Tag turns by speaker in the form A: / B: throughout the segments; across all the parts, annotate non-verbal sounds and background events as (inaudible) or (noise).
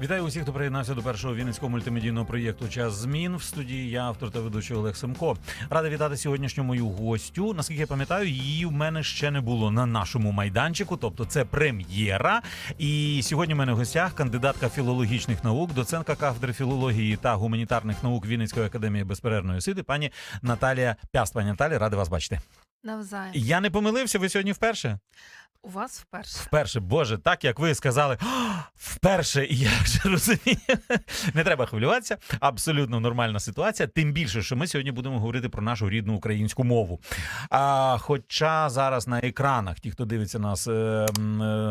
A: Вітаю усіх, хто приєднався до першого вінницького мультимедійного проєкту Час змін в студії. Я автор та ведучий Олег Семко. Радий вітати сьогоднішню мою гостю. Наскільки я пам'ятаю, її в мене ще не було на нашому майданчику. Тобто, це прем'єра. І сьогодні в мене в гостях кандидатка філологічних наук, доцентка кафедри філології та гуманітарних наук Вінницької академії безперервної освіти, пані Наталія Пяст. Пані Наталія, радий вас бачити.
B: Навзаєм.
A: Я не помилився. Ви сьогодні вперше?
B: У вас вперше.
A: Вперше, Боже, так як ви сказали, (gasps) вперше, і я вже розумію. (laughs) Не треба хвилюватися. Абсолютно нормальна ситуація. Тим більше, що ми сьогодні будемо говорити про нашу рідну українську мову. А, хоча зараз на екранах, ті, хто дивиться нас е, е,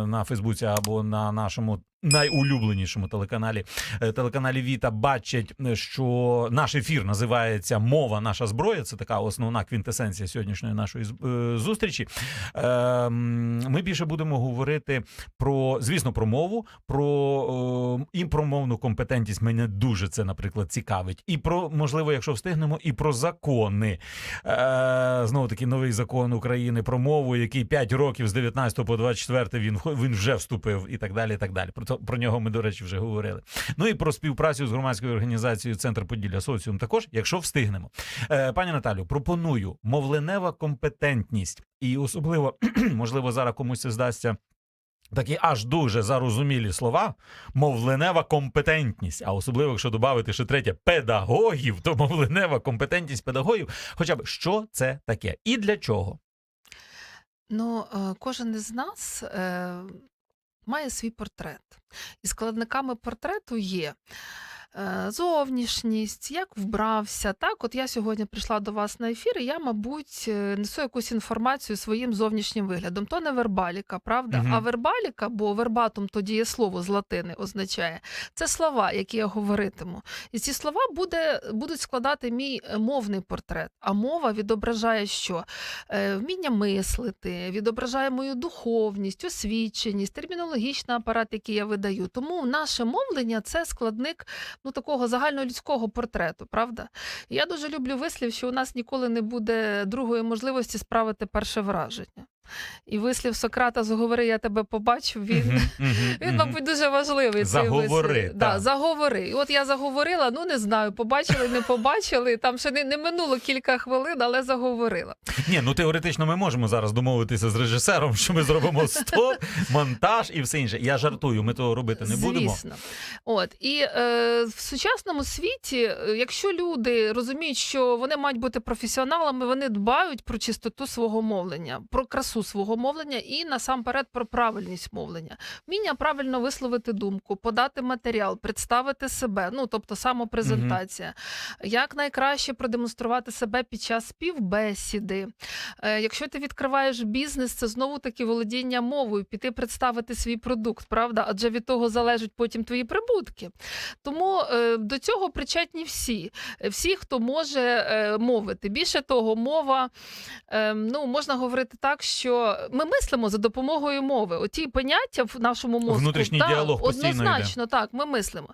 A: на Фейсбуці або на нашому. Найулюбленішому телеканалі е, телеканалі Віта бачать, е, що наш ефір називається Мова, наша зброя. Це така основна квінтесенція сьогоднішньої нашої е, зустрічі. Ем, Ми більше будемо говорити про, звісно, про мову, про і про мовну компетентність. Мене дуже це, наприклад, цікавить. І про, можливо, якщо встигнемо, і про закони. Знову таки, новий закон України про мову, який 5 років з 19 по 24 він, він вже вступив, і так далі. і так далі. Про, про нього ми, до речі, вже говорили. Ну і про співпрацю з громадською організацією Центр Поділля Соціум також, якщо встигнемо. Е, Пані Наталю, пропоную мовленева компетентність, і особливо, (clears throat) можливо, зараз комусь це здасться. Такі аж дуже зарозумілі слова, мовленева компетентність. А особливо, якщо додати ще третє педагогів, то мовленева компетентність педагогів. Хоча б що це таке і для чого?
B: Ну, е, кожен із нас е, має свій портрет. І складниками портрету є зовнішність, як вбрався. Так, от я сьогодні прийшла до вас на ефір, і я, мабуть, е, несу якусь інформацію своїм зовнішнім виглядом. То не вербаліка, правда?
A: Мгм.
B: А вербаліка, бо вербатум то дієслово з латини означає, це слова, які я говоритиму. І ці слова буде, будуть складати мій е, мовний портрет. А мова відображає що? Е, Вміння мислити, відображає мою духовність, освіченість, термінологічний апарат, який я видаю. Тому наше мовлення це складник ну, такого загальнолюдського портрету, правда? Я дуже люблю вислів, що у нас ніколи не буде другої можливості справити перше враження. І вислів Сократа зговори, я тебе побачив. Він він, мабуть, дуже важливий. цей
A: Заговори,
B: вислів.
A: так.
B: Да, заговори. І от я заговорила, ну не знаю, побачили, не побачили. Там ще не, не минуло кілька хвилин, але заговорила.
A: Ні, ну теоретично ми можемо зараз домовитися з режисером, що ми зробимо стоп, монтаж і все інше. Я жартую, ми того робити не будемо.
B: Звісно. От і е, в сучасному світі, е, якщо люди розуміють, що вони мають бути професіоналами, вони дбають про чистоту свого мовлення, про красу свого мовлення і насамперед про правильність мовлення. Вміння правильно висловити думку, подати матеріал, представити себе, ну тобто самопрезентація, як найкраще продемонструвати себе під час співбесіди. Е, якщо ти відкриваєш бізнес, це знову таки володіння мовою, піти представити свій продукт, правда? Адже від того залежать потім твої прибутки. Тому е, до цього причетні всі, всі, хто може е, мовити. Більше того, мова е, ну можна говорити так, що ми мислимо за допомогою мови. Оті поняття в нашому мозку
A: Внутрішній
B: та,
A: діалог постійно йде.
B: однозначно так. Ми мислимо.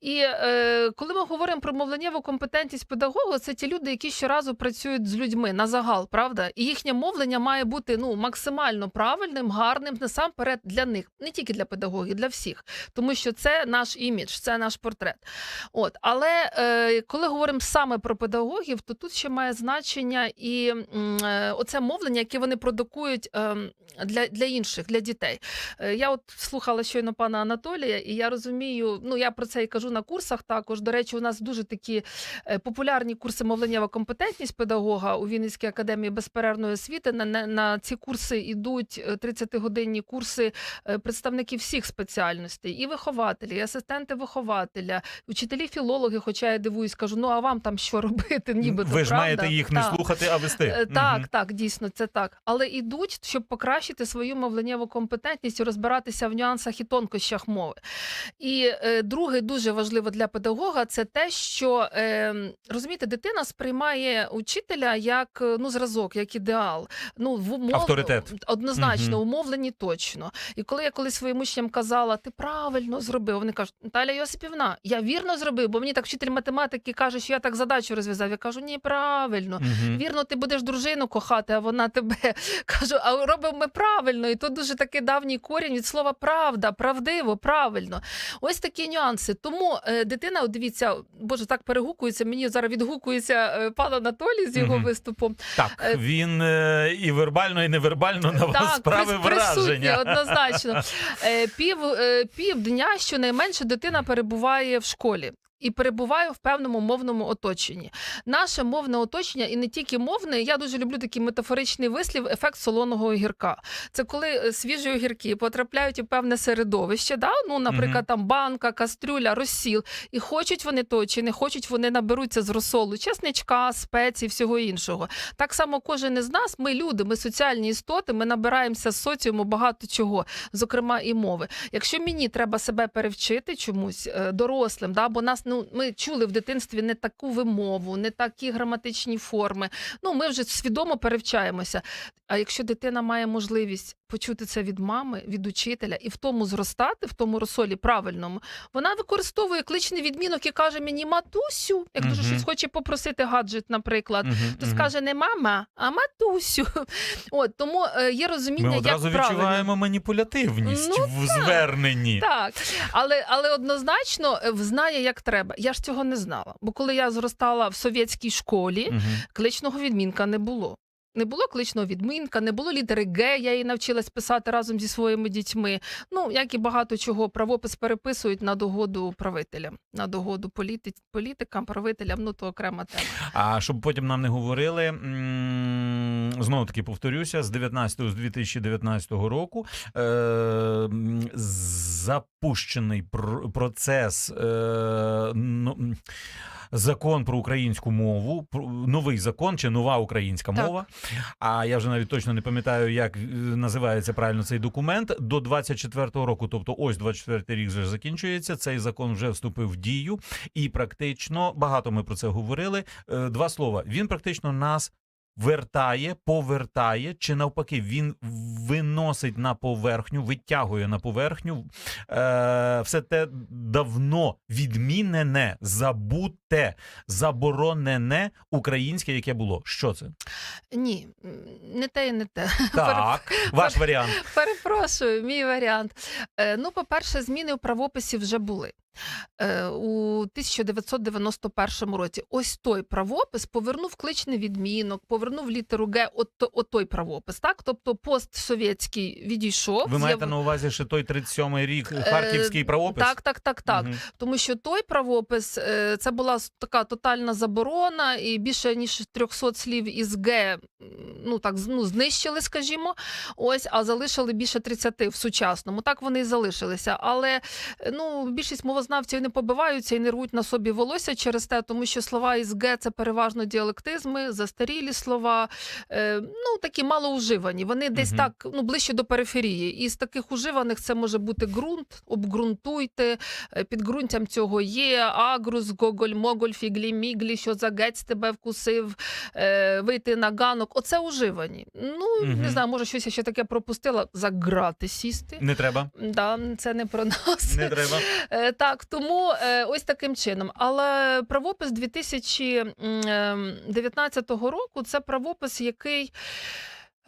B: І е, коли ми говоримо про мовленнєву компетентність педагога, це ті люди, які щоразу працюють з людьми на загал, правда? І їхнє мовлення має бути ну максимально правильним, гарним насамперед для них, не тільки для педагогів, для всіх, тому що це наш імідж, це наш портрет. От, але е, коли говоримо саме про педагогів, то тут ще має значення і е, оце мовлення, яке вони продукують ем, для, для інших, для дітей. Е, Я от слухала щойно пана Анатолія, і я розумію, ну я про це і кажу на курсах також. До речі, у нас дуже такі е, популярні курси мовленнєва компетентність педагога у Вінницькій академії безперервної освіти. На, на, на ці курси йдуть е, 30-годинні курси е, представників всіх спеціальностей, і вихователі, і асистенти вихователя, вчителі філологи. Хоча я дивуюсь, кажу, ну а вам там що (laughs) робити? Нібито
A: Ви ж
B: правда?
A: маєте їх не
B: Так.
A: слухати, а вести.
B: Так, так, дійсно, це так. Але ідуть, щоб покращити свою мовленнєву компетентність і розбиратися в нюансах і тонкощах мови. І е, друге, дуже важливо для педагога, це те, що е, розумієте, дитина сприймає учителя як е, ну, зразок, як ідеал. Ну, в умов...
A: Авторитет.
B: Однозначно,
A: Мгм.
B: умовлені точно. І коли я колись своїм учням казала, ти правильно зробив, вони кажуть, Наталя Йосипівна, я вірно зробив, бо мені так вчитель математики каже, що я так задачу розв'язав. Я кажу, ні, правильно.
A: Мгм.
B: Вірно, ти будеш дружину кохати, а вона тебе (laughs) каже: кажу, а робимо ми правильно, і тут дуже такий давній корінь від слова правда, правдиво, правильно. Ось такі нюанси. Тому е, дитина, от дивіться, боже, так перегукується. Мені зараз відгукується е, пан Анатолій з його
A: Мгм.
B: виступом.
A: Так,
B: Е,
A: він е, і вербально, і невербально на вас справи враження.
B: однозначно. Е, Пів, е, півдня щонайменше дитина перебуває в школі. І перебуває в певному мовному оточенні. Наше мовне оточення, і не тільки мовне. Я дуже люблю такий метафоричний вислів ефект солоного огірка. Це коли е, свіжі огірки потрапляють у певне середовище, да? ну, наприклад, там банка, кастрюля, розсіл. І хочуть вони то чи не хочуть, вони наберуться з розсолу, чесничка, спецій, всього іншого. Так само кожен із нас, ми люди, ми соціальні істоти, ми набираємося з соціуму багато чого, зокрема і мови. Якщо мені треба себе перевчити чомусь е, дорослим, да, бо нас ну ми чули в дитинстві не таку вимову, не такі граматичні форми. Ну ми вже свідомо перевчаємося. А якщо дитина має можливість почути це від мами, від учителя і в тому зростати, в тому розсолі правильному, вона використовує кличний відмінок і каже мені матусю, як дуже щось хоче попросити гаджет, наприклад. То скаже не мама, а матусю. (laughs) От тому е, є розуміння,
A: Ми
B: як
A: одразу
B: правильно.
A: відчуваємо маніпулятивність
B: Ну,
A: в зверненні.
B: Так, але, але однозначно е, знає, як треба. Я ж цього не знала. Бо коли я зростала в совєтській школі, кличного відмінка не було. Не було кличного відмінка, не було літери Г. Я її навчилась писати разом зі своїми дітьми. Ну як і багато чого, правопис переписують на догоду правителям, на догоду політи... політикам, правителям. Ну то окрема тема.
A: А щоб потім нам не говорили, м, знову таки повторюся, з 19 з 2019 року е, запущений пр- процес. Е, ну, Закон про українську мову, новий закон чи нова українська
B: Так.
A: мова. А я вже навіть точно не пам'ятаю, як е, називається правильно цей документ. До 24-го року, тобто ось 24-й рік вже закінчується. Цей закон вже вступив в дію, і практично багато ми про це говорили. Е, Два слова. Він практично нас. Вертає, повертає, чи навпаки, він виносить на поверхню, витягує на поверхню е, все те давно відмінене, забуте, заборонене українське, яке було. Що це?
B: Ні, не те і не те.
A: Так, ваш варіант.
B: Перепрошую, мій варіант. Е, ну, по-перше, зміни у правописі вже були. Е, у 1991 році ось той правопис повернув кличний відмінок, повернув літеру Г, от, от той правопис. Так? Тобто постсовєтський відійшов.
A: Ви маєте на увазі, що той 37-й рік
B: Е,
A: харківський правопис?
B: Так, так, так, так.
A: Мгм.
B: Тому що той правопис е, це була така тотальна заборона, і більше ніж 300 слів із Г ну так ну, знищили, скажімо. Ось, а залишили більше 30 в сучасному. Так вони і залишилися. Але ну більшість мовознавців не побиваються і не рвуть на собі волосся через те, тому що слова із Г це переважно діалектизми, застарілі слова, е, ну такі малоуживані. Вони десь
A: Мгм.
B: так ну ближче до периферії. І з таких уживаних це може бути ґрунт, обґрунтуйте. Е, Підґрунтям цього є агрус, гоголь, моголь, фіглі, міглі, що за гець тебе вкусив, е, вийти на ганок. Оце уживані. Ну
A: Мгм.
B: не знаю, може щось я ще таке пропустила. За грати сісти.
A: Не треба.
B: Да, це не про нас.
A: Не треба.
B: Е, Так, тому е, ось таким чином. Але правопис 2019 року це правопис, який.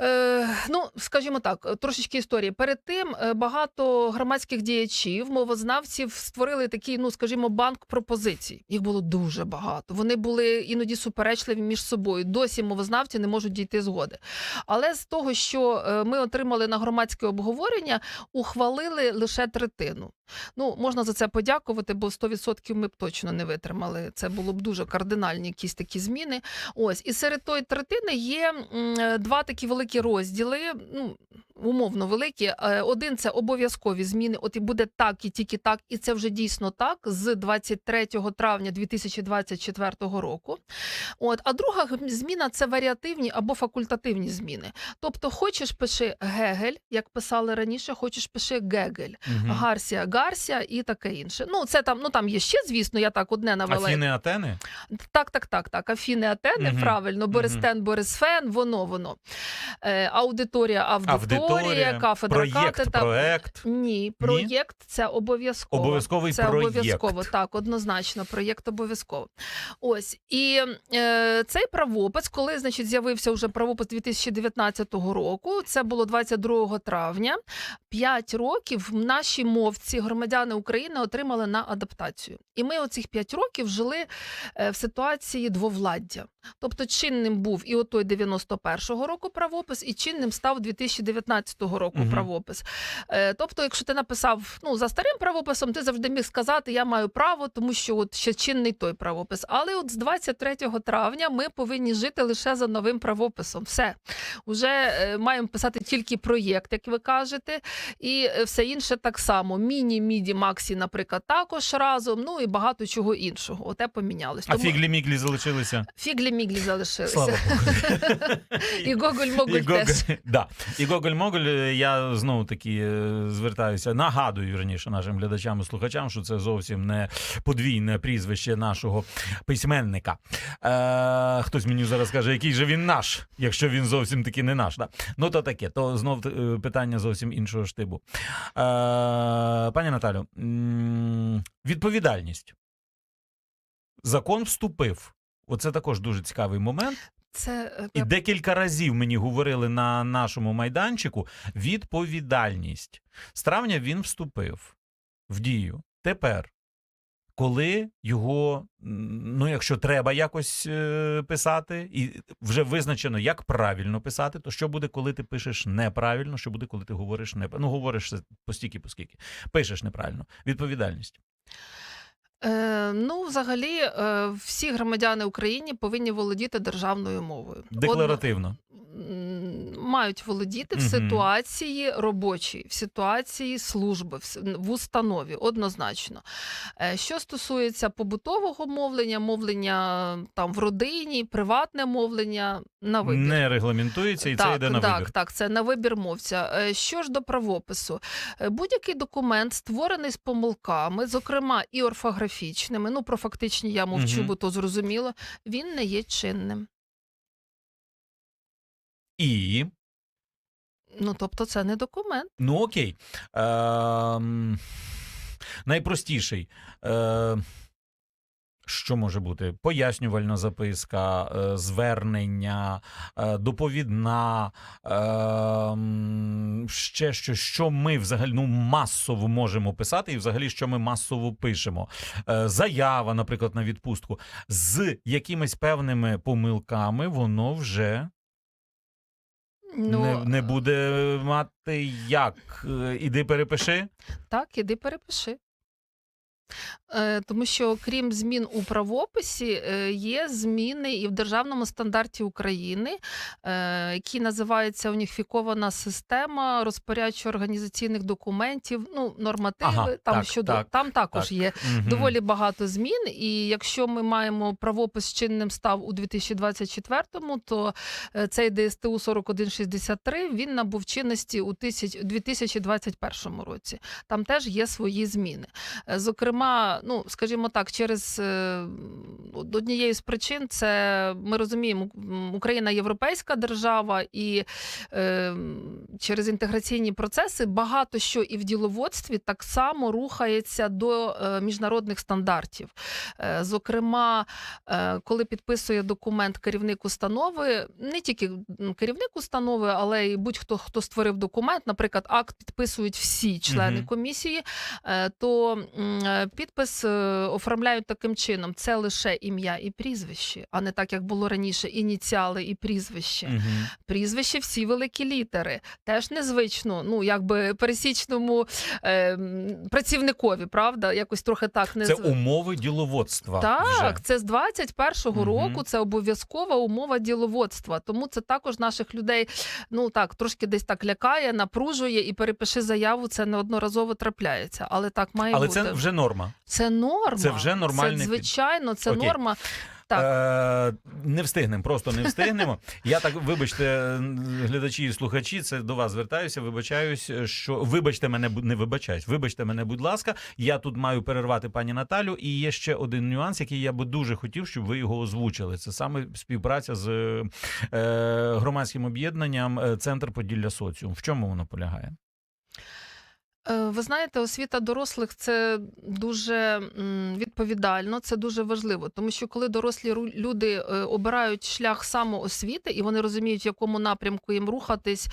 B: Е, ну, скажімо так, трошечки історії. Перед тим е, багато громадських діячів, мовознавців створили такий, ну скажімо, банк пропозицій. Їх було дуже багато. Вони були іноді суперечливі між собою. Досі мовознавці не можуть дійти згоди. Але з того, що ми отримали на громадське обговорення, ухвалили лише третину. Ну, можна за це подякувати, бо 100% ми б точно не витримали. Це було б дуже кардинальні якісь такі зміни. Ось і серед тої третини є е, два такі великі розділи. Ну умовно великі. Е, Один це обов'язкові зміни. От і буде так, і тільки так, і це вже дійсно так з 23 травня 2024 року. От, а друга зміна це варіативні або факультативні зміни. Тобто, хочеш пиши Гегель, як писали раніше, хочеш пиши Гегель.
A: Мгм.
B: Гарсія, Гарсія і таке інше. Ну, це там, ну там є ще, звісно, я так одне навела.
A: Афіни Атени?
B: Так, так, так, так. Афіни Атени,
A: Мгм.
B: правильно, Борисфен, Борисфен, воно, воно. Е, аудиторія, аудиторія. Кафедра
A: проєкт,
B: катета.
A: проект.
B: Ні, проєкт це обов'язково.
A: Обов'язковий
B: це
A: проєкт.
B: обов'язково, так, однозначно, проєкт обов'язково. Ось і е, цей правопис, коли значить з'явився вже правопис 2019 року, це було 22 травня. П'ять років наші мовці, громадяни України, отримали на адаптацію. І ми оцих п'ять років жили е, в ситуації двовладдя. Тобто чинним був і отой 91-го року правопис, і чинним став 2019 року
A: Мгм.
B: правопис. Е, Тобто, якщо ти написав ну за старим правописом, ти завжди міг сказати Я маю право, тому що от ще чинний той правопис. Але от з 23 травня ми повинні жити лише за новим правописом. Все уже е, маємо писати тільки проєкт, як ви кажете, і все інше так само. Міні, міді, максі, наприклад, також разом. Ну і багато чого іншого. Оте помінялось.
A: А фіглі-міглі залишилися.
B: фіглі міглі залишилися.
A: Слава Богу.
B: І Гоголь Моголь
A: І Гоголь,
B: теж.
A: да. І Гоголь Моголь, е, я знову таки е, звертаюся, нагадую вірніше нашим глядачам і слухачам, що це зовсім не подвійне прізвище нашого письменника. Е, хтось мені зараз каже, який же він наш, якщо він зовсім таки не наш. Да? Ну то таке, то знов е, питання зовсім іншого штибу. Е, пані Наталю, відповідальність. Закон вступив. Оце також дуже цікавий момент.
B: Це е,
A: І декілька разів мені говорили на нашому майданчику відповідальність. З травня він вступив в дію. Тепер, коли його, ну якщо треба якось е, писати, і вже визначено, як правильно писати, то що буде, коли ти пишеш неправильно, що буде, коли ти говориш не ну говориш постільки, поскільки пишеш неправильно. Відповідальність.
B: Е, ну, взагалі, е, всі громадяни України повинні володіти державною мовою.
A: Декларативно.
B: М, мають володіти в
A: Мгм.
B: ситуації робочій, в ситуації служби, в, с- в установі, однозначно. Е, що стосується побутового мовлення, мовлення там в родині, приватне мовлення на вибір.
A: Не регламентується, і це йде на
B: так,
A: вибір.
B: так, це на вибір мовця. Е, Що ж до правопису, Е, будь-який документ створений з помилками, зокрема і орфографічними. Ну про фактичні я мовчу,
A: Мгм.
B: бо то зрозуміло. Він не є чинним.
A: І
B: Ну тобто, це не документ.
A: Ну окей. Ем, найпростіший. Е, що може бути? Пояснювальна записка, е, звернення, е, доповідна, ем, ще щось, що ми взагалі ну, масово можемо писати, і взагалі, що ми масово пишемо. Е, заява, наприклад, на відпустку. З якимись певними помилками воно вже
B: Ну
A: не, не буде мати як. Іди перепиши.
B: так, іди перепиши. Е, Тому що крім змін у правописі, е, є зміни і в державному стандарті України, е, який називається уніфікована система розпорядчо-організаційних документів, ну нормативи
A: Ага,
B: там
A: так,
B: щодо
A: так,
B: там також
A: так.
B: є
A: Мгм.
B: доволі багато змін. І якщо ми маємо правопис чинним став у 2024-му, то цей ДСТУ 4163 він набув чинності у 2021 році. Там теж є свої зміни. Е, Зокрема, ну скажімо так, через е, однією з причин це ми розуміємо, Україна європейська держава, і е, через інтеграційні процеси багато що і в діловодстві так само рухається до е, міжнародних стандартів. Е, Зокрема, коли підписує документ керівник установи, не тільки керівник установи, але й будь-хто хто створив документ, наприклад, акт підписують всі члени комісії, то підпис е, оформляють таким чином: це лише ім'я і прізвище, а не так як було раніше, ініціали і прізвище.
A: Мгм.
B: Прізвище всі великі літери. Теж незвично, ну якби пересічному е, працівникові, правда? Якось трохи так не
A: Це умови діловодства.
B: так,
A: вже.
B: це з 21-го
A: Мгм.
B: року. Це обов'язкова умова діловодства. Тому це також наших людей ну так трошки десь так лякає, напружує і перепиши заяву. Це неодноразово трапляється. Але так має
A: Але
B: бути.
A: це вже норма.
B: Це норма.
A: Це вже нормальний
B: Це, звичайно, це
A: Окей.
B: норма. Так.
A: Е, не встигнемо, просто не встигнемо. Я так, вибачте, глядачі і слухачі, це до вас звертаюся. Вибачаюсь, що вибачте мене, не вибачаюсь. Вибачте мене, будь ласка. Я тут маю перервати пані Наталю. І є ще один нюанс, який я би дуже хотів, щоб ви його озвучили. Це саме співпраця з е, громадським об'єднанням е, Центр Поділля Соціум. В чому воно полягає?
B: Е, Ви знаєте, освіта дорослих це дуже відповідально, це дуже важливо, тому що коли дорослі люди е, обирають шлях самоосвіти і вони розуміють, в якому напрямку їм рухатись,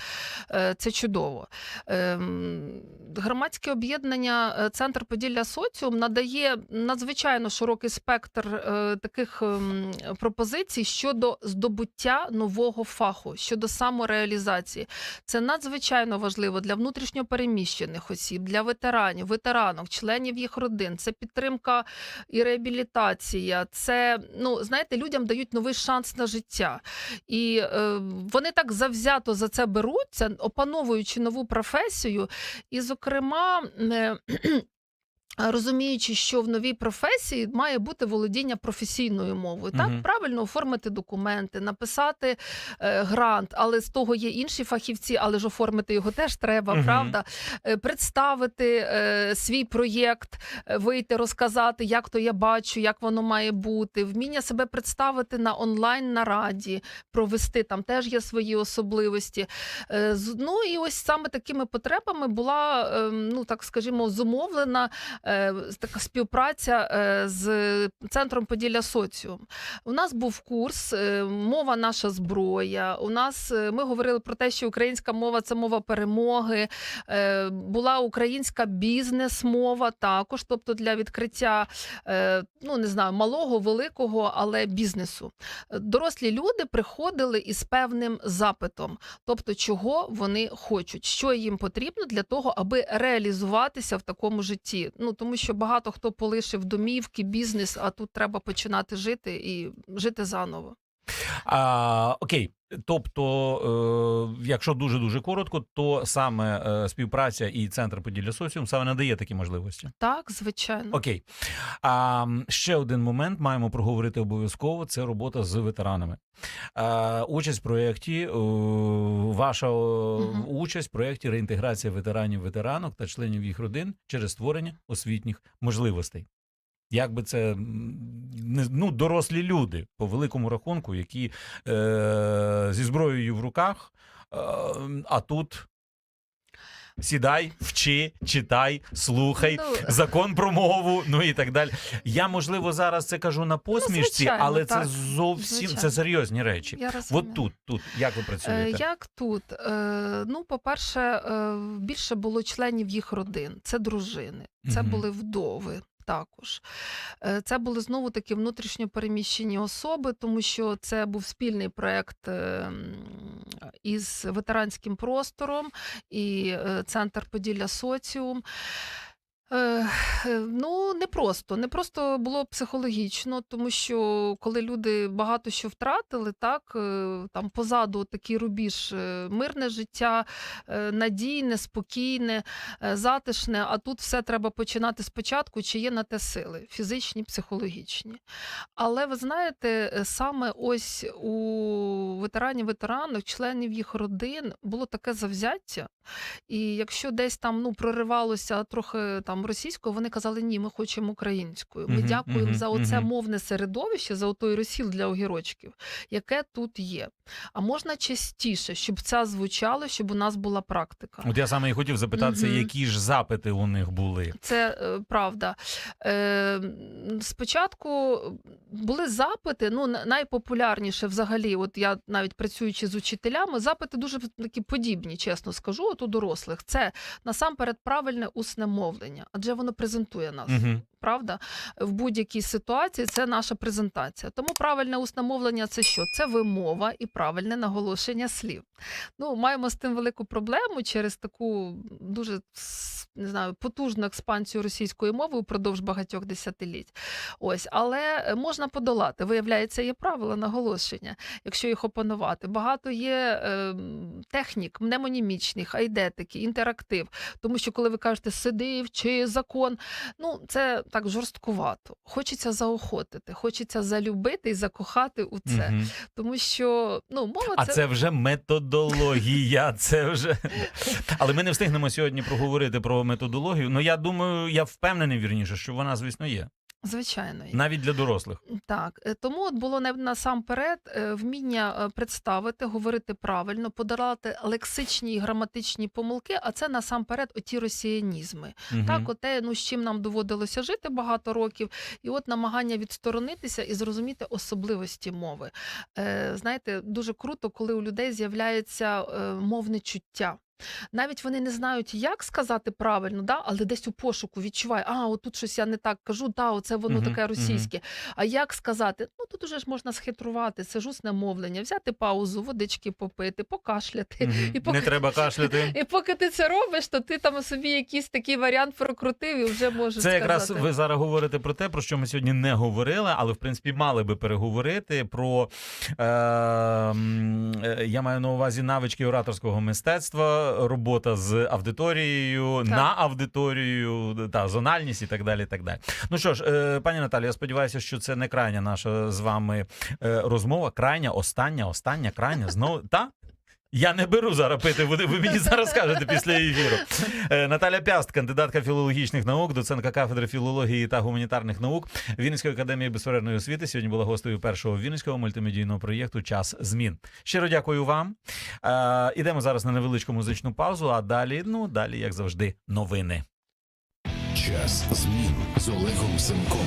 B: е, це чудово. Ем, Громадське об'єднання Центр Поділля Соціум надає надзвичайно широкий спектр таких ем, пропозицій щодо здобуття нового фаху, щодо самореалізації. Це надзвичайно важливо для внутрішньопереміщених осіб, для ветеранів, ветеранок, членів їх родин. Це підтримка і реабілітація. Це ну знаєте, людям дають новий шанс на життя, і е, вони так завзято за це беруться, опановуючи нову професію. І, зокрема. е, Розуміючи, що в новій професії має бути володіння професійною мовою, так
A: Мгм.
B: правильно оформити документи, написати е, грант, але з того є інші фахівці, але ж оформити його теж треба,
A: Мгм.
B: правда? Е, представити е, свій проєкт, е, вийти, розказати, як то я бачу, як воно має бути, вміння себе представити на онлайн нараді, провести там теж є свої особливості. Е, ну і ось саме такими потребами була, е, ну так скажімо, зумовлена така співпраця е, з центром Поділля Соціум. У нас був курс е, Мова наша зброя. У нас е, ми говорили про те, що українська мова це мова перемоги. Е, Була українська бізнес-мова також, тобто для відкриття е, ну не знаю, малого, великого, але бізнесу. Е, Дорослі люди приходили із певним запитом, тобто чого вони хочуть, що їм потрібно для того, аби реалізуватися в такому житті. Ну тому що багато хто полишив домівки, бізнес, а тут треба починати жити і жити заново.
A: А, окей, тобто, е, якщо дуже дуже коротко, то саме е, співпраця і центр Поділля Соціум саме надає такі можливості.
B: Так, звичайно.
A: Окей. А, ще один момент маємо проговорити обов'язково: це робота з ветеранами. Участь в проєкті, е, ваша
B: Мгм.
A: участь в проєкті реінтеграція ветеранів, ветеранок та членів їх родин через створення освітніх можливостей. Як би це ну, дорослі люди по великому рахунку, які е, зі зброєю в руках, е, а тут сідай, вчи, читай, слухай,
B: Ну,
A: закон про мову, ну і так далі. Я можливо зараз це кажу на посмішці,
B: звичайно,
A: але
B: так.
A: це зовсім
B: Звичайно.
A: це серйозні речі.
B: я.
A: От тут, тут як ви
B: Е,
A: працюєте?
B: Як тут? Е, Ну, по-перше, е, більше було членів їх родин. Це дружини, це
A: Мгм.
B: були вдови. Також Е, це були знову таки внутрішньо переміщені особи, тому що це був спільний проект е, із ветеранським простором і е, центр Поділля Соціум. Е, е, Ну, не просто. Не просто було психологічно, тому що коли люди багато що втратили, так е, там позаду такий рубіж, мирне життя, надійне, спокійне, затишне. А тут все треба починати спочатку, чи є на те сили, фізичні, психологічні. Але ви знаєте, саме ось у ветеранів ветеранок, членів їх родин було таке завзяття. І якщо десь там ну проривалося трохи там російською, вони казали, ні, ми хочемо українською. Ми
A: Мгм,
B: дякуємо
A: мгм,
B: за оце
A: мгм.
B: мовне середовище, за отой розсіл для огірочків, яке тут є. А можна частіше, щоб це звучало, щоб у нас була практика.
A: От я саме і хотів запитатися,
B: Мгм.
A: які ж запити у них були.
B: Це е, правда. Е, спочатку були запити, ну на- найпопулярніше взагалі, от я навіть працюючи з учителями, запити дуже такі подібні, чесно скажу, от у дорослих. Це насамперед правильне усне мовлення, адже воно презентує нас.
A: Угу.
B: Правда, в будь-якій ситуації це наша презентація. Тому правильне усне мовлення це що? Це вимова і правильне наголошення слів. Ну, маємо з тим велику проблему через таку дуже не знаю, потужну експансію російської мови упродовж багатьох десятиліть. Ось, але можна подолати. Виявляється, є правила наголошення, якщо їх опанувати. Багато є е, технік, мнемонімічних, айдетики, інтерактив. Тому що коли ви кажете сиди, вчи закон, ну це так жорсткувато. Хочеться заохотити, хочеться залюбити і закохати у це.
A: Угу.
B: Тому що ну, мова
A: А
B: це,
A: це вже методологія. Це вже. Але ми не встигнемо сьогодні проговорити про методологію. Ну я думаю, я впевнений вірніше, що вона, звісно, є.
B: Звичайно.
A: Навіть для дорослих.
B: Так, е, тому от було насамперед е, вміння е, представити, говорити правильно, подолати лексичні і граматичні помилки, а це насамперед оті росіянізми.
A: Мгм.
B: Так, оте, ну з чим нам доводилося жити багато років, і от намагання відсторонитися і зрозуміти особливості мови. Е, знаєте, дуже круто, коли у людей з'являється мовне чуття. Навіть вони не знають, як сказати правильно, да? але десь у пошуку відчуває, а отут щось я не так кажу, да, оце воно
A: Мгм,
B: таке російське. А як сказати? Ну тут уже ж можна схитрувати, це ж усне мовлення, взяти паузу, водички попити, покашляти.
A: Мгм.
B: І поки-
A: Не треба кашляти. (laughs)
B: І поки ти це робиш, то ти там собі якийсь такий варіант прокрутив і вже можеш
A: Це
B: сказати.
A: якраз ви зараз говорите про те, про що ми сьогодні не говорили, але в принципі мали би переговорити про е, м, е, я маю на увазі навички ораторського мистецтва, робота з аудиторією,
B: Так.
A: на аудиторію, та зональність і так далі. Так далі. Ну що ж, е, пані Наталі, я сподіваюся, що це не крайня наша з вами е, розмова. Крайня, остання, остання, крайня. Знову та. Я не беру зараз пити, ви, ви мені зараз скажете після (laughs) ефіру. Е, Наталя Пяст, кандидатка філологічних наук, доцентка кафедри філології та гуманітарних наук Вінницької академії безперервної освіти. Сьогодні була гостею першого вінницького мультимедійного проєкту Час змін. Щиро дякую вам. Е, ідемо зараз на невеличку музичну паузу. А далі, ну далі, як завжди, новини.
C: Час змін з Олегом Семком.